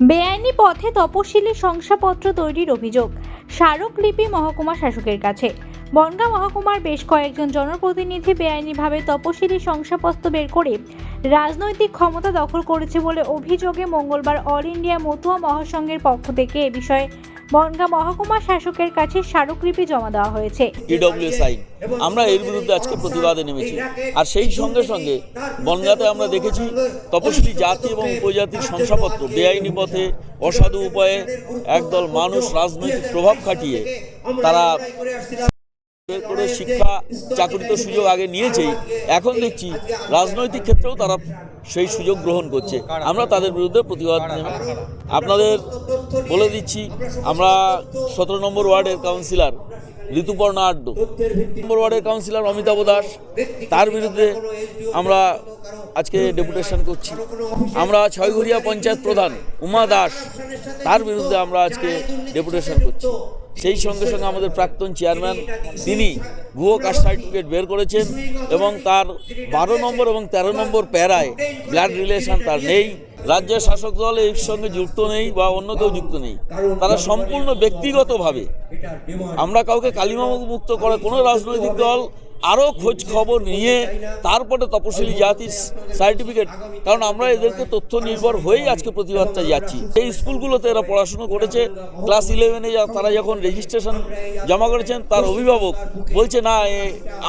বেআইনি পথে তপশিলি শংসাপত্র তৈরির অভিযোগ। স্মারকলিপি মহকুমা শাসকের কাছে। বনগাঁ মহকুমার বেশ কয়েকজন জনপ্রতিনিধি বেআইনিভাবে তপশিলি শংসাপত্র বের করে রাজনৈতিক ক্ষমতা দখল করেছে বলে অভিযোগে মঙ্গলবার অল ইন্ডিয়া মতুয়া মহাসংঘের পক্ষ থেকে এ বিষয়ে বনগাঁ মহকুমা শাসকের কাছে স্মারকলিপি জমা দেওয়া হয়েছে। আমরা এর বিরুদ্ধে আজকে প্রতিবাদে নেমেছি। আর সেই সঙ্গে সঙ্গে বনগাঁতে আমরা দেখেছি তপশিলি জাতি এবং উপজাতির শংসাপত্র। বেআইনি পথে, অসাধু উপায়ে একদল মানুষ রাজনৈতিক প্রভাব খাটিয়ে তারা বের করে শিক্ষা চাকরিত সুযোগ আগে নিয়েছেই। এখন দেখছি রাজনৈতিক ক্ষেত্রেও তারা সেই সুযোগ গ্রহণ করছে। আমরা তাদের বিরুদ্ধে প্রতিবাদ নেব আপনাদের বলে দিচ্ছি, আমরা সতেরো নম্বর ওয়ার্ডের কাউন্সিলর ঋতুপর্ণা আড্ড। নম্বর ওয়ার্ডের কাউন্সিলর অমিতাভ দাস, তার বিরুদ্ধে আমরা আজকে ডেপুটেশন করছি। আমরা ছয়ঘরিয়া পঞ্চায়েত প্রধান উমা দাস, তার বিরুদ্ধে আমরা আজকে ডেপুটেশন করছি। সেই সঙ্গে সঙ্গে আমাদের প্রাক্তন চেয়ারম্যান তিনি ভুয়ো কাস্ট সার্টিফিকেট বের করেছেন এবং তার বারো নম্বর এবং তেরো নম্বর প্যারায় ব্লাড রিলেশন তার নেই। রাজ্যের শাসক দল এর সঙ্গে যুক্ত নেই বা অন্য কেউ যুক্ত নেই। তারা সম্পূর্ণ ব্যক্তিগতভাবে আমরা কাউকে কালিমা মুক্ত করে কোনো রাজনৈতিক দল আরও খোঁজ খবর নিয়ে তারপরে তপশিলি জাতির সার্টিফিকেট কারণ আমরা এদেরকে তথ্য নির্ভর হয়েই আজকে প্রতিবাদটা যাচ্ছি এই স্কুলগুলোতে এরা পড়াশুনো করেছে। ক্লাস ইলেভেনে তারা যখন রেজিস্ট্রেশন জমা করেছেন, তার অভিভাবক বলছে, না, এ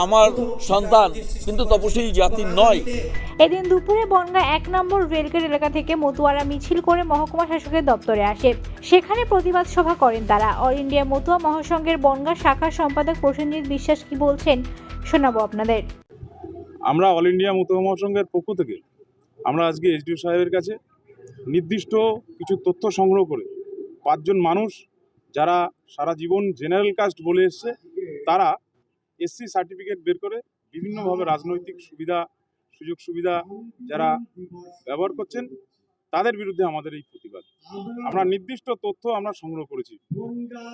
আমার সন্তান কিন্তু তপশিলি জাতির নয়। এদিন দুপুরে বনগাঁ এক নম্বর রেলগেট এলাকা থেকে মতুয়ারা মিছিল করে মহকুমা শাসকের দপ্তরে আসে। সেখানে প্রতিবাদ সভা করেন তারা। অল ইন্ডিয়া মতুয়া মহাসংঘের বনগাঁ শাখার সম্পাদক প্রসেনজিৎ বিশ্বাস কি বলছেন শোনাবো আপনাদের। আমরা অল ইন্ডিয়া মুতমা মহাসংঘের পক্ষ থেকে আমরা আজকে এসডিও সাহেবের কাছে নির্দিষ্ট কিছু তথ্য সংগ্রহ করে পাঁচজন মানুষ যারা সারা জীবন জেনারেল কাস্ট বলে এসছে, তারা এসসি সার্টিফিকেট বের করে বিভিন্নভাবে রাজনৈতিক সুবিধা, সুযোগ সুবিধা যারা ব্যবহার করছেন, তাদের বিরুদ্ধে আমাদের এই প্রতিবাদ। আমরা নির্দিষ্ট তথ্য আমরা সংগ্রহ করেছি।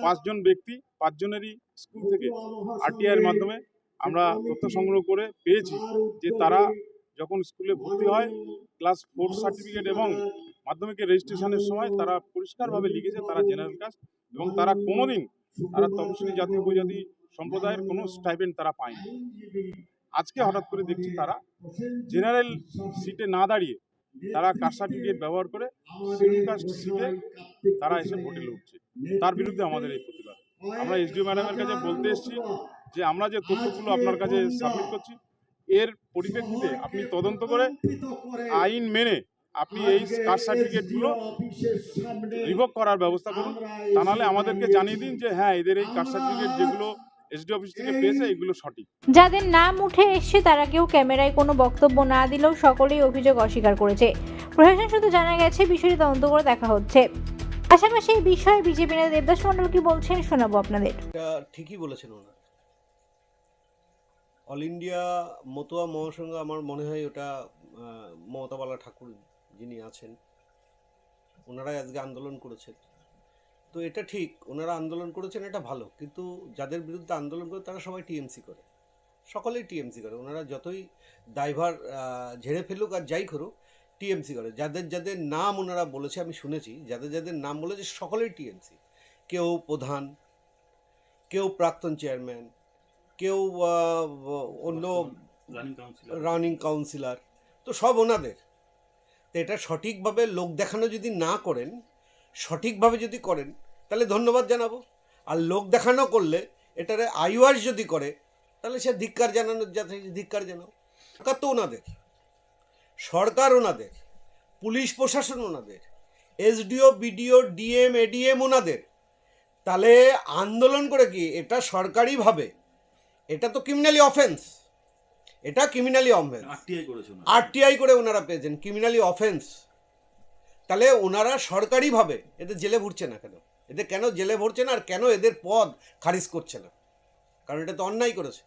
পাঁচজন ব্যক্তি, পাঁচজনেরই স্কুল থেকে আরটিআইয়ের মাধ্যমে আমরা তথ্য সংগ্রহ করে পেয়েছি যে তারা যখন স্কুলে ভর্তি হয়, ক্লাস ফোর সার্টিফিকেট এবং মাধ্যমিকের রেজিস্ট্রেশনের সময় তারা পরিষ্কারভাবে লিখেছে তারা জেনারেল কাস্ট এবং তারা কোনোদিন তারা তপশিলি জাতি, উপজাতি সম্প্রদায়ের কোনো স্টাইপেন্ড তারা পায়নি। আজকে হঠাৎ করে দেখছি তারা জেনারেল সিটে না দাঁড়িয়ে তারা কাস্ট সার্টিফিকেট ব্যবহার করে শিডিউল কাস্ট সিটে তারা এসে ভোটে লড়ছে তার বিরুদ্ধে আমাদের এই প্রতিবাদ। আমরা এসডিও ম্যাডামের কাছে বলতে এসেছি যে আমরা যে তথ্যগুলো আপনার কাছে সাবমিট করছি এর পরিপ্রেক্ষিতে আপনি তদন্ত করে আইন মেনে আপনি এই কাস্ট সার্টিফিকেটগুলো রিভোক করার ব্যবস্থা করুন। তা নাহলে আমাদেরকে জানিয়ে দিন যে হ্যাঁ এদের এই কাস্ট সার্টিফিকেট যেগুলো এসডি অফিস থেকে পেয়েছে এগুলো সঠিক। যাদের নাম উঠে এসছে তারা কেউ ক্যামেরায় কোনো বক্তব্য না দিলেও সকলেই অভিযোগ অস্বীকার করেছে। প্রশাসন শুধু জানা গেছে বিষয়টি তদন্ত করে দেখা হচ্ছে। পাশাপাশি এই বিষয়ে বিজেপি নেতা দেবদাস মন্ডল কি বলছেন শোনাবো আপনাদের। ঠিকই বলেছেন ওনারা। অল ইন্ডিয়া মতুয়া মহাসংঘ আমার মনে হয় ওটা মমতাবালা ঠাকুর যিনি আছেন, ওনারাই আজকে আন্দোলন করেছেন। তো এটা ঠিক, ওনারা আন্দোলন করেছেন, এটা ভালো। কিন্তু যাদের বিরুদ্ধে আন্দোলন করে তারা সবাই টিএমসি করে। সকলেই টিএমসি করে। ওনারা যতই ড্রাইভার ঝেড়ে ফেলুক আর যাই করুক, টিএমসি করে। যাদের যাদের নাম ওনারা বলেছে, আমি শুনেছি, যাদের যাদের নাম বলেছে, সকলেই টিএমসি। কেউ প্রধান, কেউ প্রাক্তন চেয়ারম্যান কেউ অন্য রানিং কাউন্সিলর তো সব ওনাদের। তো এটা সঠিকভাবে লোক দেখানো যদি না করেন সঠিকভাবে যদি করেন তাহলে ধন্যবাদ জানাব। আর লোক দেখানো করলে এটারে আইওয়াস যদি করে তাহলে সে ধিক্কার জানানোর যাতে ধিক্কার জানাও। সরকার তো ওনাদের। সরকার ওনাদের। পুলিশ প্রশাসন ওনাদের। এসডিও বিডিও ডিএম এডিএম ওনাদের। তাহলে আন্দোলন করে কি? এটা সরকারিভাবে এটা তো ক্রিমিনালি অফেন্স এটা ক্রিমিনালি অফেন্স আরটিআই করে ওনারা পেয়েছেন ক্রিমিনালি অফেন্স তাহলে ওনারা সরকারিভাবে এদের জেলে ভরছে না কেন? এদের কেন জেলে ভরছে না আর কেন এদের পদ খারিজ করছে না? কারণ এটা তো অন্যায় করেছে।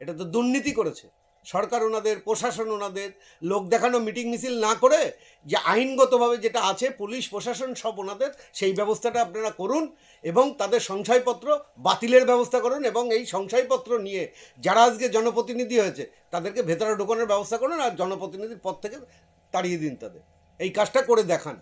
এটা তো দুর্নীতি করেছে। সরকার ওনাদের, প্রশাসন ওনাদের, লোক দেখানো মিটিং মিছিল না করে যে আইনগতভাবে যেটা আছে, পুলিশ, প্রশাসন সব ওনাদের, সেই ব্যবস্থাটা আপনারা করুন এবং তাদের সংশয়পত্র বাতিলের ব্যবস্থা করুন এবং এই সংশয়পত্র নিয়ে যারা আজকে জনপ্রতিনিধি হয়েছে, তাদেরকে ভেতরে ঢোকানোর ব্যবস্থা করুন আর জনপ্রতিনিধির পদ থেকে তাড়িয়ে দিন তাদের। এই কাজটা করে দেখান।